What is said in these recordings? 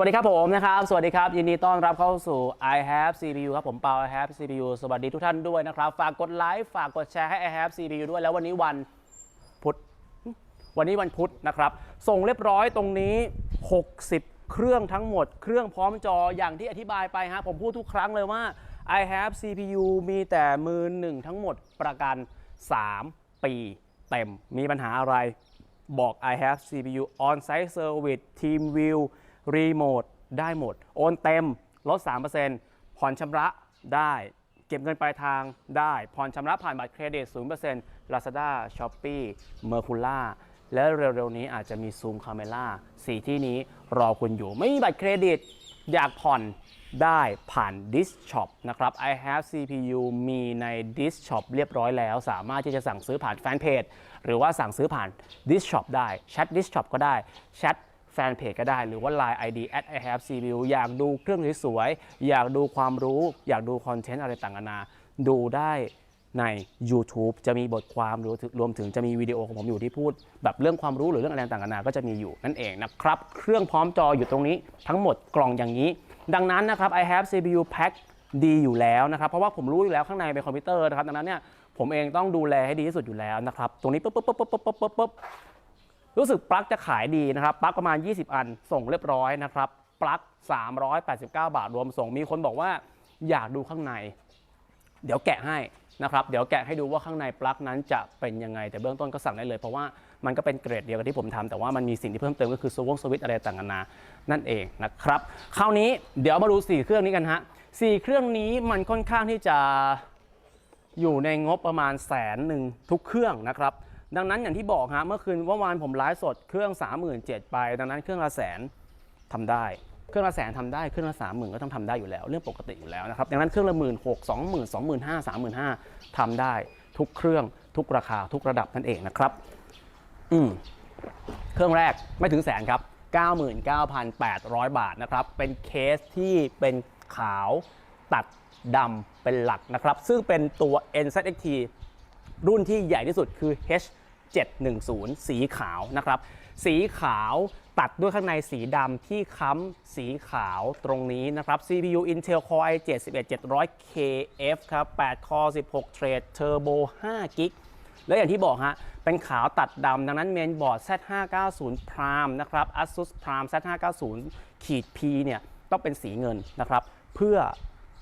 สวัสดีครับผมนะครับ สวัสดีครับ ยินดีต้อนรับเข้าสู่ I have CPU ครับผมเปา I have CPU สวัสดีทุกท่านด้วยนะครับ ฝากกดไลค์ฝากกดแชร์ให้ I have CPU ด้วยแล้ววันนี้วันพุธวันนี้วันพุธนะครับ ส่งเรียบร้อยตรงนี้ 60 เครื่องทั้งหมด เครื่องพร้อมจออย่างที่อธิบายไปฮะผมพูดทุกครั้งเลยว่า I have CPU มีแต่มือหนึ่งทั้งหมดประกัน 3 ปีเต็มมีปัญหาอะไรบอก I have CPU on-site service team view team view remote ได้หมด โอนเต็มลด 3%ผ่อนชำระได้ เก็บเงินปลายทางได้ ผ่อนชำระผ่านบัตรเครดิต 0% Lazada Shopee Mercula และเร็วๆนี้อาจจะมี Zoom Camera สีที่นี้รอคุณอยู่ ไม่มีบัตรเครดิต อยากผ่อนได้ผ่าน d i s Shop นะครับ I have CPU มีใน d i s Shop เรียบร้อยแล้ว สามารถที่จะสั่งซื้อผ่านแฟนเพจหรือว่าสั่งซื้อผ่าน d i s Shop ได้แชท d i s Shop ก็ได้แชท แฟนเพจก็ได้หรือว่า Line ID at I have CPU อยากดูเครื่องสวยๆอยากดูความรู้ อยากดูคอนเทนต์อะไรต่างๆนาดูได้ใน YouTube จะมีบทความรวมถึงรวมถึงจะมีวิดีโอของผมอยู่ที่พูด แบบเรื่องความรู้หรือเรื่องอะไรต่างๆนานาก็จะมีอยู่นั่นเองนะครับ เครื่องพร้อมจออยู่ตรงนี้ทั้งหมดกล่องอย่างนี้ ดังนั้นนะครับ I have CPU pack ดีอยู่แล้วนะครับ เพราะว่าผมรู้อยู่แล้วข้างในเป็นคอมพิวเตอร์นะครับ ดังนั้นเนี่ยผมเองต้องดูแลให้ดีที่สุดอยู่แล้วนะครับ ตรงนี้ปุ๊บปุ๊บปุ๊บปุ๊บปุ๊บปุ๊บปุ๊บ รู้สึกปลั๊กจะขายดีนะครับปลั๊กประมาณ 20 อันส่งเรียบร้อยนะครับปลั๊ก389 บาทรวมส่งมีคนบอกว่าอยากดูข้างใน เดี๋ยวแกะให้นะครับเดี๋ยวแกะให้ดูว่าข้างในปลั๊กนั้นจะเป็นยังไง แต่เบื้องต้นก็สั่งได้เลย เพราะว่ามันก็เป็นเกรดเดียวกับที่ผมทำแต่ว่ามันมีสิ่งที่เพิ่มเติมก็คือสวงสวิตอะไรต่างกันานานั่นเองนะครับคราวนี้เดี๋ยวมาดู 4 เครื่องนี้กันฮะสี่เครื่องนี้มันค่อนข้างที่จะอยู่ในงบประมาณแสนหนึ่งทุกเครื่องนะครับ ดังนั้นอย่างที่บอกฮะเมื่อคืนเมื่อวานผมไลฟ์สดเครื่อง 37,000ไป ดังนั้นเครื่องละแสนทำได้ เครื่องละแสนทำได้เครื่องละสามหมื่นก็ต้องทำได้อยู่แล้ว เรื่องปกติอยู่แล้วนะครับดังนั้นเครื่องละหมื่นหกสองหมื่นสองหมื่นห้าสามหมื่นห้าทำได้ทุกเครื่องทุกราคาทุกระดับนั่นเองนะครับอืมเครื่องแรกไม่ถึงแสนครับ 99,800 บาทนะครับ เป็นเคสที่เป็นขาวตัดดำเป็นหลักนะครับ ซึ่งเป็นตัว NZXT รุ่นที่ใหญ่ที่สุดคือ H 710 สีขาวนะครับ สีขาวตัดด้วยข้างในสีดำที่ค้ำสีขาวตรงนี้นะครับ CPU Intel Core i7 11700KF ครับ 8 Core 16 Thread Turbo 5 g b แล้วอย่างที่บอกฮะ เป็นขาวตัดดำ ดังนั้นเมนบอร์ด Z590 Prime นะครับ ASUS Prime Z590 ขีด P เนี่ย ต้องเป็นสีเงินนะครับ เพื่อ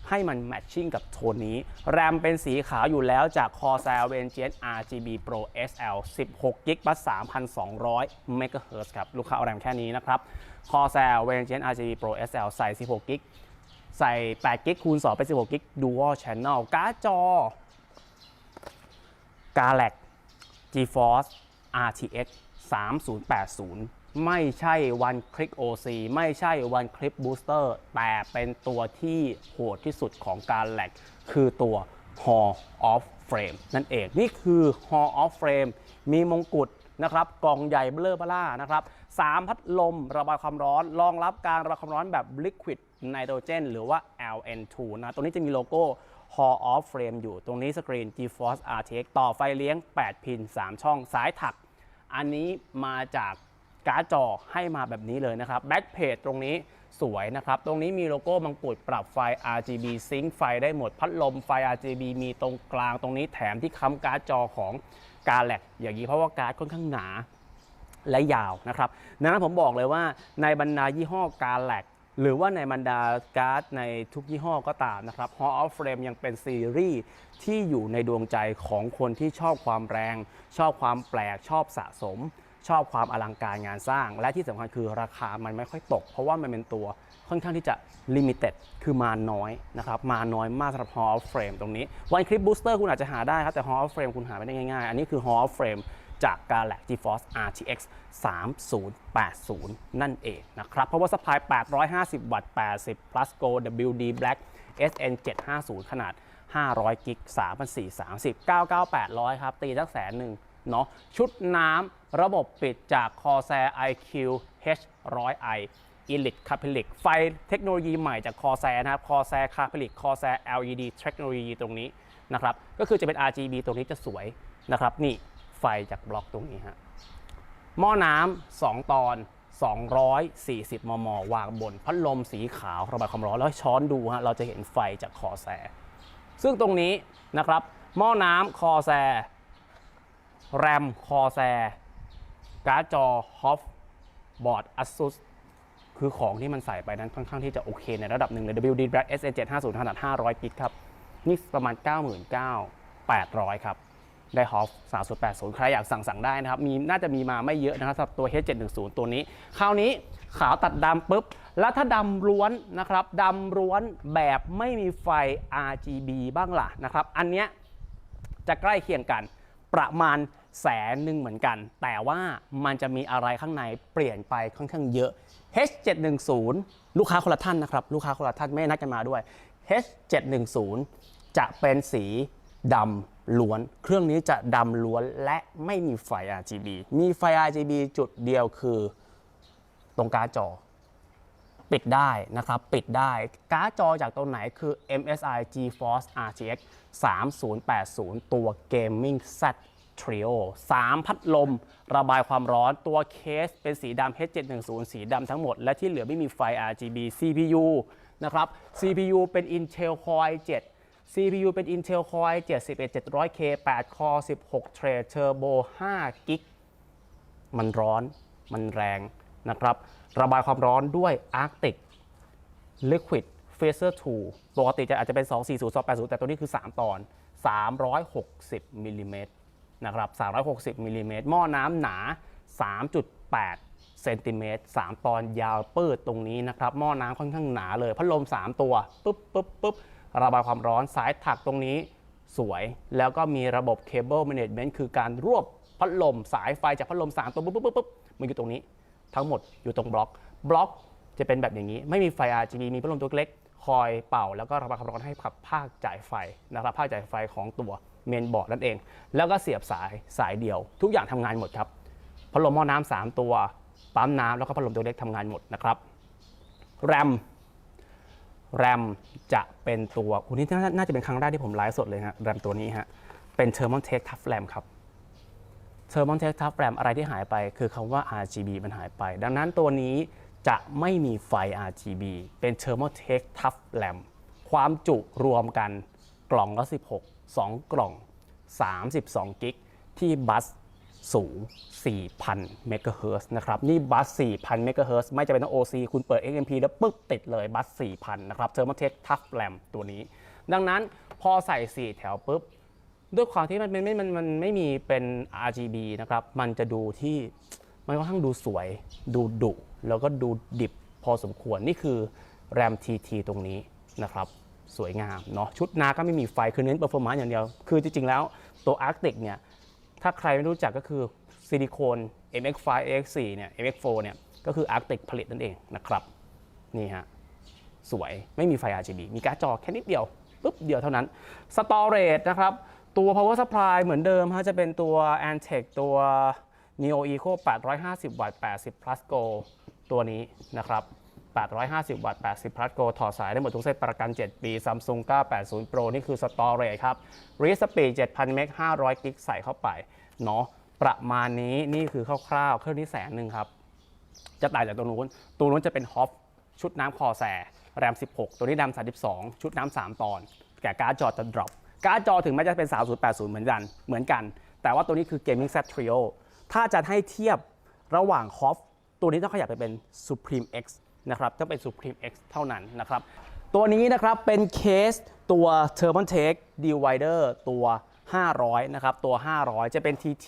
ให้มันแมทชิ่งกับโทนนี้ แรมเป็นสีขาวอยู่แล้วจาก Corsair Vengeance RGB Pro SL 16 g b 3,200 MHz ครับ ลูกค้าเอาแรมแค่นี้นะครับ Corsair Vengeance RGB Pro SL ใส่ 16 g b ใส่ 8 g b คูณ 2 เป็น 16 g b Dual Channel การ์ดจอ Galaxy GeForce RTX 3080 ไม่ใช่ One Click OC ไม่ใช่ One Click Booster แต่เป็นตัวที่โหดที่สุดของ Galax คือตัว Hall of Frame นั่นเองนี่คือ Hall of Frame มีมงกุฎนะครับกล่องใหญ่เบลอเบล่านะครับ3พัดลมระบายความร้อน รองรับการระบายความร้อนแบบ Liquid Nitrogen หรือว่า LN2 นะตรงนี้จะมีโลโก้ Hall of Frame อยู่ตรงนี้สกรีน GeForce RTX ต่อไฟเลี้ยง 8 พิน 3 ช่องสายถัก อันนี้มาจาก การ์ดจอให้มาแบบนี้เลยนะครับแบ็คเพจตรงนี้สวยนะครับ ตรงนี้มีโลโก้มังกรปรับไฟ RGB ซิงค์ไฟได้หมด พัดลมไฟ RGB มีตรงกลางตรงนี้แถมที่ค้ำการ์ดจอของกาแล็กอย่างนี้เพราะว่าการ์ดค่อนข้างหนาและยาวนะครับดังนั้นผมบอกเลยว่าในบรรดายี่ห้อกาแล็กหรือว่าในบรรดาการ์ดในทุกยี่ห้อก็ตามนะครับ Hall of Frame ยังเป็นซีรีส์ที่อยู่ในดวงใจของคนที่ชอบความแรง ชอบความแปลกชอบสะสม ชอบความอลังการงานสร้าง และที่สำคัญคือราคามันไม่ค่อยตก เพราะว่ามันเป็นตัวค่อนข้างที่จะลิมิเต็ดคือมาน้อยนะครับมาน้อยมากสำหรับ Hall of Frame ตรงนี้ One Clip Booster คุณอาจจะหาได้ครับแต่ Hall of Frame คุณหาไม่ได้ง่ายๆ อันนี้คือ Hall of Frame จาก Galaxy GeForce RTX 3080 นั่นเองนะครับ เพราะว่าสปาย 850 วัตต์ 80 plus Go WD Black SN 750 ขนาด 500 กิก 3,430 99800 ครับ ตีสักแสนหนึ่ง เนาะชุดน้ำระบบปิดจาก Corsair IQ H100i Elite Capilic ไฟเทคโนโลยีใหม่จาก Corsair นะครับ Corsair Capilic Corsair LED เทคโนโลยีตรงนี้นะครับก็คือจะเป็น RGB ตรงนี้จะสวยนะครับนี่ไฟจากบล็อกตรงนี้ฮะหม้อน้ำ2ตอน 240 มม วางบน พัดลมสีขาวระบายความร้อน แล้วช้อนดูฮะเราจะเห็นไฟจากคอแซ ซึ่งตรงนี้นะครับหม้อน้ำคอแซ แรมคอแซการ์ดจอฮอฟบอร์ด ASUS คือของที่มันใส่ไปนั้นค่อนข้างที่จะโอเคในระดับหนึ่งเลย WD Black SN 750ขนาด500กิกครับ นี่ประมาณ 99,800 ครับ ได้ฮอฟ3080 ใครอยากสั่งสั่งได้นะครับ มีน่าจะมีมาไม่เยอะนะครับสำหรับตัว H710 ตัวนี้ คราวนี้ขาวตัดดำปุ๊บ แล้วถ้าดำล้วนนะครับดำล้วนแบบไม่มีไฟ RGB บ้างล่ะนะครับ อันเนี้ยจะใกล้เคียงกัน ประมาณแสนหนึ่งเหมือนกัน แต่ว่ามันจะมีอะไรข้างในเปลี่ยนไปค่อนข้างเยอะ H710 ลูกค้าคนละท่านนะครับ ลูกค้าคนละท่านไม่นัดกันมาด้วย H710 จะเป็นสีดำล้วน เครื่องนี้จะดำล้วนและไม่มีไฟ RGB มีไฟ RGB จุดเดียวคือตรงการ์ดจอ ปิดได้นะครับปิดได้การ์ดจอจากตัวไหนคือ MSI GeForce RTX 3080 ตัว Gaming Z Trio 3 พัดลม ระบายความร้อนตัวเคสเป็นสีดำ H710 สีดำทั้งหมด และที่เหลือไม่มีไฟ RGB CPU นะครับ CPU เป็น Intel Core i7 CPU เป็น Intel Core i7 11700K 8 Core 16 Thread Turbo 5 g b มันร้อนมันแรงนะครับ ระบายความร้อนด้วย Arctic Liquid Phaser 2ปกติจะอาจจะเป็น 240 280 แต่ตัวนี้คือ 3 ตอน 360มิลลิเมตรนะครับ360มิลลิเมตรหม้อน้ำหนา 3.8เซนติเมตร3ตอนยาวปืดตรงนี้นะครับ หม้อน้ำค่อนข้างหนาเลย พัดลม 3 ตัวปุ๊บปุ๊บปุ๊บระบายความร้อนสายถักตรงนี้สวย แล้วก็มีระบบ Cable Management คือการรวบพัดลมสายไฟจากพัดลม 3 ตัวปุ๊บปุ๊บปุ๊บมันอยู่ตรงนี้ ทั้งหมดอยู่ตรงบล็อก บล็อกจะเป็นแบบอย่างนี้ ไม่มีไฟ RGB มีพัดลมตัวเล็ก คอยเป่า แล้วก็ระบายความร้อนให้ขับภาคจ่ายไฟนะครับภาคจ่ายไฟของตัวเมนบอร์ดนั่นเอง แล้วก็เสียบสายสายเดียว ทุกอย่างทำงานหมดครับพัดลมหม้อน้ำสามตัวปั๊มน้ำแล้วก็พัดลมตัวเล็กทำงานหมดนะครับแรมแรมจะเป็นตัวคุณนี่น่าจะเป็นครั้งแรกที่ผมไลฟ์สดเลยฮะแรมตัวนี้ฮะเป็น Thermaltake Tough RAM ครับ เทอร์มอนเทคทัฟแรมอะไรที่หายไป คือคำว่า RGB มันหายไป ดังนั้นตัวนี้จะไม่มีไฟ RGB เป็น t h e r m o t e c Tough RAM ความจุรวมกันกล่องละ16 2 กล่อง 32 กิก ที่บัสสูง 4,000 เมกะเฮิร์นะครับ นี่บัส 4,000 เมกะเฮิร์ไม่จะเป็นต้อง OC คุณเปิด XMP แล้วปึ๊บติดเลยบัส 4,000 นะครับ t h e r m o t e c Tough RAM ตัวนี้ ดังนั้นพอใส่ 4 แถวปุ๊บ ด้วยความที่มันไม่มันมันไม่มีเป็น RGB นะครับ มันจะดูที่มันค่อนข้างดูสวย ดูดุแล้วก็ดูดิบพอสมควรนี่คือ RAM TT ตรงนี้นะครับ สวยงามเนาะชุดนาก็ไม่มีไฟ คือเน้น performance อย่างเดียว คือจริง ๆ แล้วตัว Arctic เนี่ย ถ้าใครไม่รู้จักก็คือซิลิโคน MX5 AX4 เนี่ย MX4 เนี่ยก็คือ Arctic ผลิตนั่นเองนะครับ นี่ฮะ สวยไม่มีไฟ RGB มีการ์ดจอแค่นิดเดียวปุ๊บเดียวเท่านั้น Storage นะครับ ตัว power supply เหมือนเดิมฮะจะเป็นตัว Antec ตัว Neo Eco 850 วัตต์ 80 plus go ตัวนี้นะครับ 850 วัตต์ 80 plus go ถอดสายได้หมดทุกเส้นประกัน 7 ปี Samsung 980 Pro นี่คือ storage ครับ read speed 7,000 เมก500 กิกใส่เข้าไปเนาะประมาณนี้นี่คือคร่าวๆ เครื่องนี้แสนหนึ่งครับ จะต่างจากตัวนู้น ตัวนู้นจะเป็นฮอฟชุดน้ำคอแส แรม 16 ตัวนี้แรม32 ชุดน้ำ3ตอน แก่การ์ดจอจะ drop การ์ดจอถึงแม้จะเป็น 3080 เหมือนกันเหมือนกัน แต่ว่าตัวนี้คือ Gaming Z Trio ถ้าจะให้เทียบระหว่างฮอฟตัวนี้ต้องขยับไปเป็น Supreme X นะครับต้องเป็น Supreme X เท่านั้นนะครับ ตัวนี้นะครับเป็นเคสตัว t h e r m o t e c Divider ตัว 500 นะครับ ตัว 500 จะเป็น TT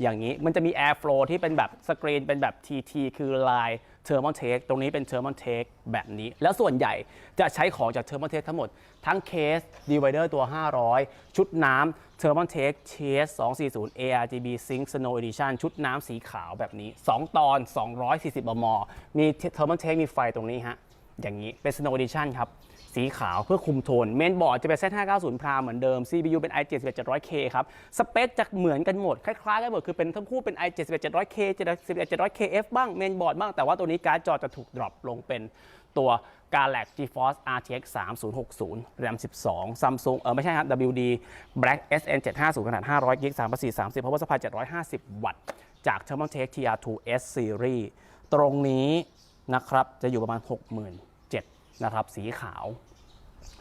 อย่างนี้ มันจะมี Airflow ที่เป็นแบบสกรีนเป็นแบบ TT คือลาย t h e r m o t e c ตรงนี้เป็น t h e r m o t e c แบบนี้ แล้วส่วนใหญ่จะใช้ของจาก t h e r m o t e c ทั้งหมด ทั้งเคส Divider ตัว 500 ชุดน้ำ t h e r m o t e c TS 240 ARGB Sync Snow Edition ชุดน้ำสีขาวแบบนี้ 2 ตอน 240มมมี t h e r m o t e c มีไฟตรงนี้ฮะอย่างนี้เป็น Snow Edition ครับ สีขาวเพื่อคุมโทน เมนบอร์ดจะเป็น Z590 Prime เหมือนเดิม CPU เป็น i7 11700K ครับ สเปคจะเหมือนกันหมด คล้ายๆกันหมด คือเป็นทั้งคู่เป็น i7 11700K 11700KF บ้าง เมนบอร์ดบ้าง แต่ว่าตัวนี้การ์ดจอจะถูกดรอปลงเป็นตัว Galaxy GeForce RTX 3060 RAM 12 Samsung เออไม่ใช่ครับ WD Black SN 750ขนาด500 GB 3 4 30 Power Supply 750 วัตต์ จาก Thermaltake TR2 S Series ตรงนี้นะครับจะอยู่ประมาณ 67,000นะครับสีขาว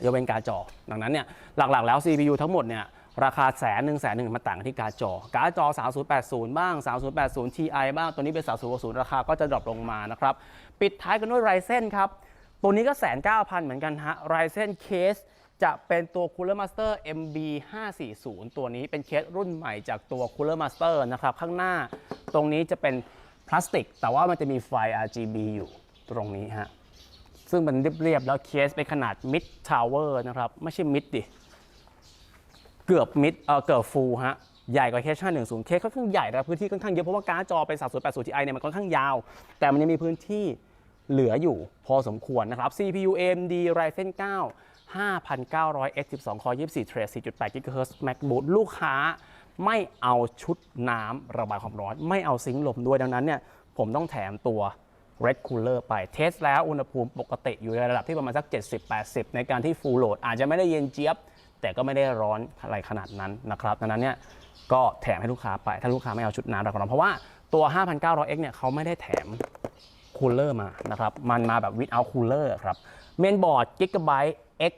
ยกเว้นการ์ดจอ ดังนั้นเนี่ยหลักๆแล้ว CPU ทั้งหมดเนี่ยราคาแสนหนึ่งแสนหนึ่งมันต่างกันที่การ์ดจอ การ์ดจอ 3080 บ้าง 3080 Ti บ้าง ตัวนี้เป็น 3060 ราคาก็จะดรอปลงมานะครับ ปิดท้ายกันด้วย Ryzen ครับ ตัวนี้ก็แสนเก้าพันเหมือนกันฮะ Ryzen Case จะเป็นตัว Cooler Master MB 540ตัวนี้เป็นเคสรุ่นใหม่จากตัว Cooler Master นะครับข้างหน้าตรงนี้จะเป็นพลาสติก แต่ว่ามันจะมีไฟ RGB อยู่ตรงนี้ฮะ ซึ่งมันเรียบๆแล้วเคสเป็นขนาด Mid Tower นะครับ ไม่ใช่ Mid ดิ เกือบมิดเออเกือบฟูลฮะ ใหญ่กว่าเคส510เคสค่อนข้างใหญ่และพื้นที่ค่อนข้างเยอะเพราะว่าการ์ดจอเป็น3080 Ti เนี่ยมันค่อนข้างยาว แต่มันยังมีพื้นที่เหลืออยู่พอสมควรนะครับ CPU AMD Ryzen 9 5,900 X 12 Core 24 Thread 4.8 GHz MacBook ลูกค้าไม่เอาชุดน้ำระบายความร้อน ไม่เอาซิงค์ลมด้วยดังนั้นเนี่ยผมต้องแถมตัว Red Cooler ไปเทสแล้วอุณหภูมิปกติอยู่ในระดับที่ประมาณสัก 70-80 ในการที่ Full Load อาจจะไม่ได้เย็นเจี๊ยบ แต่ก็ไม่ได้ร้อนอะไรขนาดนั้นนะครับดังนั้นเนี่ยก็แถมให้ลูกค้าไป ถ้าลูกค้าไม่เอาชุดน้ำเระบายความร้อนเพราะว่าตัว 5,900X เนี่ยเขาไม่ได้แถมคูลเลอร์มานะครับ มันมาแบบ without cooler ครับ เมนบอร์ด Gigabyte X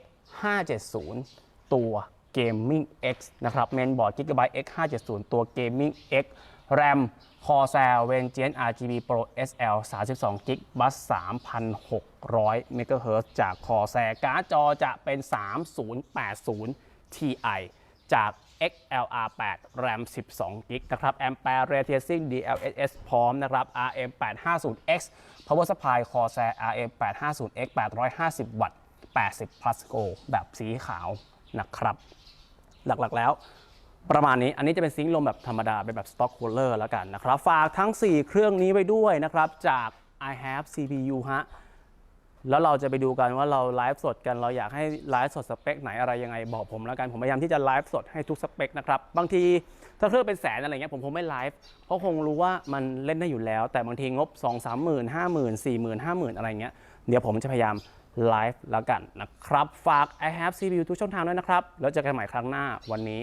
570 ตัว Gaming X นะครับ เมนบอร์ด Gigabyte X 570 ตัว Gaming X RAM Corsair Vengeance RGB Pro SL 32 g b บัส 3,600 MHz จาก Corsair การ์ดจอจะเป็น 3080 Ti จาก XLR8 RAM 12 g b นะครับ Ampere Ray Tracing DLSS พร้อมนะครับ RM850X Power Supply Corsair RM850X 850 วัตต์ 80 plus go แบบสีขาวนะครับ หลักๆแล้ว ประมาณนี้ อันนี้จะเป็นซิงค์ลมแบบธรรมดา เป็นแบบ stock cooler แล้วกันนะครับ ฝากทั้ง 4 เครื่องนี้ไว้ด้วยนะครับ จาก I have CPU ฮะ แล้วเราจะไปดูกันว่าเราไลฟ์สดกัน เราอยากให้ไลฟ์สดสเปคไหนอะไรยังไงบอกผมแล้วกัน ผมพยายามที่จะไลฟ์สดให้ทุกสเปคนะครับ บางทีถ้าเครื่องเป็นแสนอะไรเงี้ยผมคงไม่ไลฟ์ เพราะคงรู้ว่ามันเล่นได้อยู่แล้ว แต่บางทีงบ 2 3 0 0 0 0 5 0 0 0 0 4 0 0 0 0 5 0,000 อะไรเงี้ย เดี๋ยวผมจะพยายามไลฟ์แล้วกันนะครับ ฝาก I have CPU ทุกช่องทางด้วยนะครับ แล้วเจอกันใหม่ครั้งหน้าวันนี้